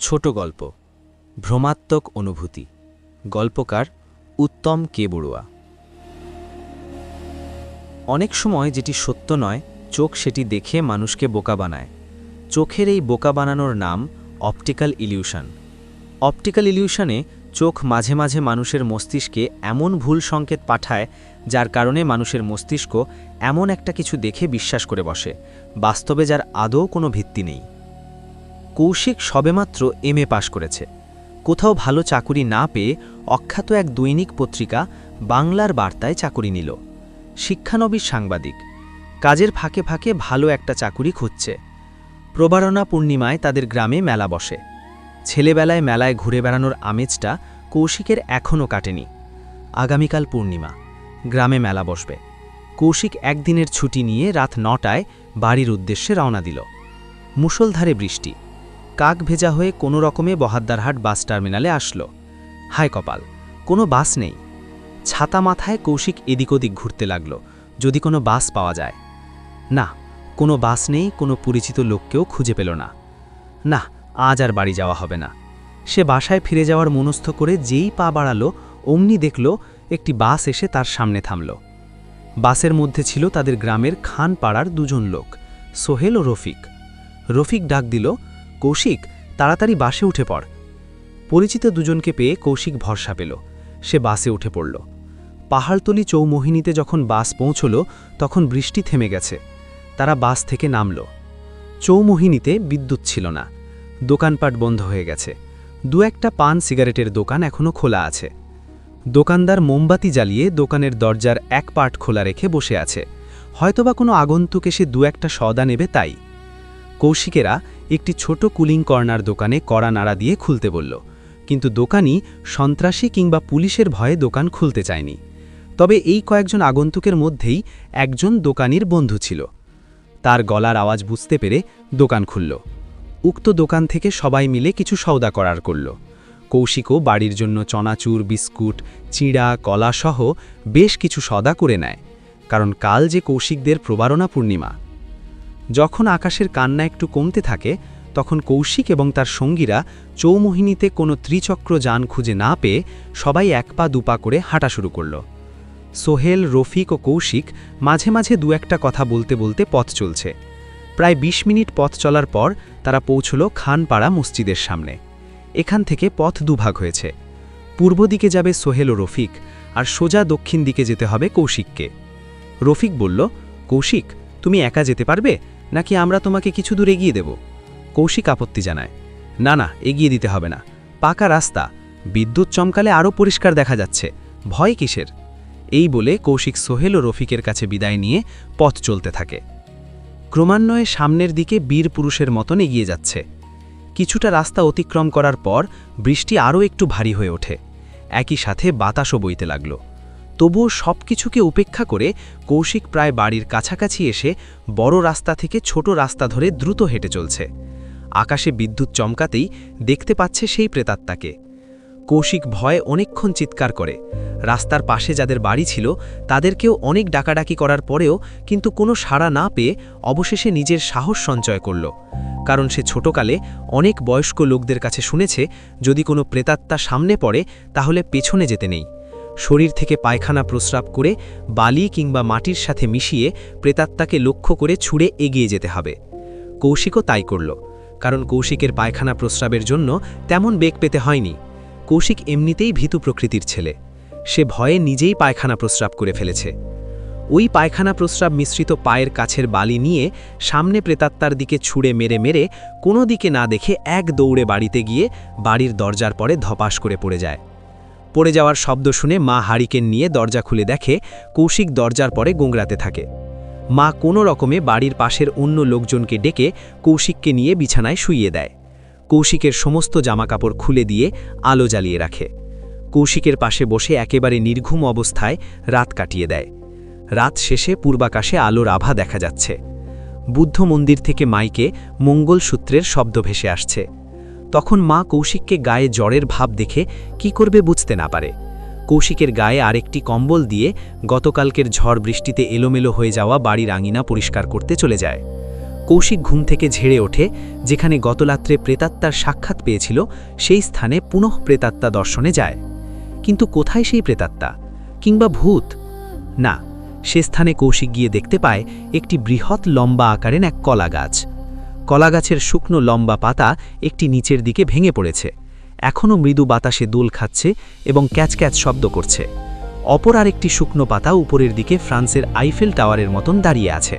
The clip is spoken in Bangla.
ছোট গল্প, ভ্রমাত্মক অনুভূতি, গল্পকার উত্তম কে বড়ুয়া। অনেক সময় যেটি সত্য নয়, চোখ সেটি দেখে মানুষকে বোকা বানায়। চোখের এই বোকা বানানোর নাম অপটিক্যাল ইলিউশন। অপটিক্যাল ইলিউশনে চোখ মাঝে মাঝে মানুষের মস্তিষ্কে এমন ভুল সংকেত পাঠায়, যার কারণে মানুষের মস্তিষ্ক এমন একটা কিছু দেখে বিশ্বাস করে বসে, বাস্তবে যার আদৌ কোনো ভিত্তি নেই। কৌশিক সবেমাত্র এম এ পাশ করেছে। কোথাও ভালো চাকুরি না পেয়ে অখ্যাত এক দৈনিক পত্রিকা বাংলার বার্তায় চাকুরি নিল। শিক্ষানবী সাংবাদিক, কাজের ফাঁকে ফাঁকে ভালো একটা চাকুরি খুঁজছে। প্রবারণা পূর্ণিমায় তাদের গ্রামে মেলা বসে। ছেলেবেলায় মেলায় ঘুরে বেড়ানোর আমেজটা কৌশিকের এখনও কাটেনি। আগামীকাল পূর্ণিমা, গ্রামে মেলা বসবে। কৌশিক একদিনের ছুটি নিয়ে রাত নটায় বাড়ির উদ্দেশ্যে রওনা দিল। মুষলধারে বৃষ্টি। কাক ভেজা হয়ে কোনো রকমে বহাদ্দারহাট বাস টার্মিনালে আসলো। হায় কপাল, কোনো বাস নেই। ছাতা মাথায় কৌশিক এদিক ওদিক ঘুরতে লাগল, যদি কোনো বাস পাওয়া যায়। না, কোনো বাস নেই, কোনো পরিচিত লোককেও খুঁজে পেল না। না, আজ আর বাড়ি যাওয়া হবে না। সে বাসায় ফিরে যাওয়ার মনস্থ করে যেই পা বাড়ালো, অমনি দেখল একটি বাস এসে তার সামনে থামল। বাসের মধ্যে ছিল তাদের গ্রামের খান পাড়ার দুজন লোক, সোহেল ও রফিক। রফিক ডাক দিল কৌশিক তাড়াতাড়ি বাসে উঠে পড়। পরিচিত দুজনকে পেয়ে কৌশিক ভরসা পেল। সে বাসে উঠে পড়ল। পাহাড়তলি চৌমোহিনীতে যখন বাস পৌঁছল, তখন বৃষ্টি থেমে গেছে। তারা বাস থেকে নামল। চৌমোহিনীতে বিদ্যুৎ ছিল না। দোকানপাট বন্ধ হয়ে গেছে। দু একটা পান সিগারেটের দোকান এখনও খোলা আছে। দোকানদার মোমবাতি জ্বালিয়ে দোকানের দরজার এক পাট খোলা রেখে বসে আছে। হয়তোবা কোনো আগন্তুক এসে দু একটা সদা নেবে তাই। কৌশিকেরা একটি ছোট কুলিং কর্নার দোকানে কড়া নাড়া দিয়ে খুলতে বলল, কিন্তু দোকানি সন্ত্রাসী কিংবা পুলিশের ভয়ে দোকান খুলতে চায়নি। তবে এই কয়েকজন আগন্তুকের মধ্যেই একজন দোকানির বন্ধু ছিল। তার গলার আওয়াজ বুঝতে পেরে দোকান খুলল। উক্ত দোকান থেকে সবাই মিলে কিছু সওদা করার করল। কৌশিকও বাড়ির জন্য চনাচুর, বিস্কুট, চিড়া, কলাসহ বেশ কিছু সদা করে নেয়, কারণ কাল যে কৌশিকদের প্রবারণা পূর্ণিমা যখন আকাশের কান্না একটু কমতে থাকে, তখন কৌশিক এবং তার সঙ্গীরা চৌমোহিনীতে কোনো ত্রিচক্র যান খুঁজে না পেয়ে সবাই এক পা দুপা করে হাঁটা শুরু করল। সোহেল, রফিক ও কৌশিক মাঝে মাঝে দু একটা কথা বলতে বলতে পথ চলছে। প্রায় ২০ মিনিট পথ চলার পর তারা পৌঁছল খানপাড়া মসজিদের সামনে। এখান থেকে পথ দুভাগ হয়েছে। পূর্ব দিকে যাবে সোহেল ও রফিক আর সোজা দক্ষিণ দিকে যেতে হবে কৌশিককে। রফিক বলল, কৌশিক, তুমি একা যেতে পারবে? নাকি আমরা তোমাকে কিছু দূর এগিয়ে দেব? কৌশিক আপত্তি জানায়। না না, এগিয়ে দিতে হবে না। পাকা রাস্তা। বিদ্যুৎ চমকালে আরও পরিষ্কার দেখা যাচ্ছে। ভয় কিসের? এই বলে কৌশিক সোহেল ও রফিকের কাছে বিদায় নিয়ে পথ চলতে থাকে। ক্রমান্বয়ে সামনের দিকে বীর পুরুষের মতন এগিয়ে যাচ্ছে। কিছুটা রাস্তা অতিক্রম করার পর বৃষ্টি আরও একটু ভারী হয়ে ওঠে। একই সাথে বাতাসও বইতে লাগল। তবুও সব কিছুকে উপেক্ষা করে কৌশিক প্রায় বাড়ির কাছাকাছি এসে বড় রাস্তা থেকে ছোট রাস্তা ধরে দ্রুত হেঁটে চলছে। আকাশে বিদ্যুৎ চমকাতেই দেখতে পাচ্ছে সেই প্রেতাত্মাকে। কৌশিক ভয়ে অনেকক্ষণ চিৎকার করে। রাস্তার পাশে যাদের বাড়ি ছিল, তাদেরকেও অনেক ডাকাডাকি করার পরেও কিন্তু কোনো সাড়া না পেয়ে অবশেষে নিজের সাহস সঞ্চয় করল। কারণ সে ছোটকালে অনেক বয়স্ক লোকদের কাছে শুনেছে, যদি কোনো প্রেতাত্মা সামনে পড়ে, তাহলে পেছনে যেতে নেই। শরীর থেকে পায়খানা প্রস্রাব করে বালি কিংবা মাটির সাথে মিশিয়ে প্রেতাত্মাকে লক্ষ্য করে ছুঁড়ে এগিয়ে যেতে হবে। কৌশিকও তাই করল, কারণ কৌশিকের পায়খানা প্রস্রাবের জন্য তেমন বেগ পেতে হয়নি। কৌশিক এমনিতেই ভীতু প্রকৃতির ছেলে। সে ভয়ে নিজেই পায়খানা প্রস্রাব করে ফেলেছে। ওই পায়খানা প্রস্রাব মিশ্রিত পায়ের কাছের বালি নিয়ে সামনে প্রেতাত্মার দিকে ছুঁড়ে মেরে মেরে কোনো দিকে না দেখে এক দৌড়ে বাড়িতে গিয়ে বাড়ির দরজার পরে ধপাস করে পড়ে যায়। পড়ে যাওয়ার শব্দ শুনে মা হারিকেন নিয়ে দরজা খুলে দেখে কৌশিক দরজার পরে গোংরাতে থাকে। মা কোনো রকমে বাড়ির পাশের অন্য লোকজনকে ডেকে কৌশিককে নিয়ে বিছানায় শুইয়ে দেয়। কৌশিকের সমস্ত জামাকাপড় খুলে দিয়ে আলো জ্বালিয়ে রাখে। কৌশিকের পাশে বসে একেবারে নির্ঘুম অবস্থায় রাত কাটিয়ে দেয়। রাত শেষে পূর্বাকাশে আলোর আভা দেখা যাচ্ছে। বুদ্ধ মন্দির থেকে মাইকে মঙ্গলসূত্রের শব্দ ভেসে আসছে। তখন মা কৌশিককে গায়ে জ্বরের ভাব দেখে কি করবে বুঝতে না পারে। কৌশিকের গায়ে আরেকটি কম্বল দিয়ে গতকালকের ঝড় বৃষ্টিতে এলোমেলো হয়ে যাওয়া বাড়ির আঙিনা পরিষ্কার করতে চলে যায়। কৌশিক ঘুম থেকে ঝেড়ে ওঠে, যেখানে গতরাত্রে প্রেতাত্মার সাক্ষাৎ পেয়েছিল, সেই স্থানে পুনঃ প্রেতাত্মা দর্শনে যায়। কিন্তু কোথায় সেই প্রেতাত্মা? কিংবা ভূত? না, সে স্থানে কৌশিক গিয়ে দেখতে পায় একটি বৃহৎ লম্বা আকারের এক কলা গাছ কলা গাছের শুকনো লম্বা পাতা একটি নিচের দিকে ভেঙে পড়েছে। এখনও মৃদু বাতাসে দোল খাচ্ছে এবং ক্যাচ ক্যাচ শব্দ করছে। অপর আরেকটি শুকনো পাতা উপরের দিকে ফ্রান্সের আইফেল টাওয়ারের মতন দাঁড়িয়ে আছে।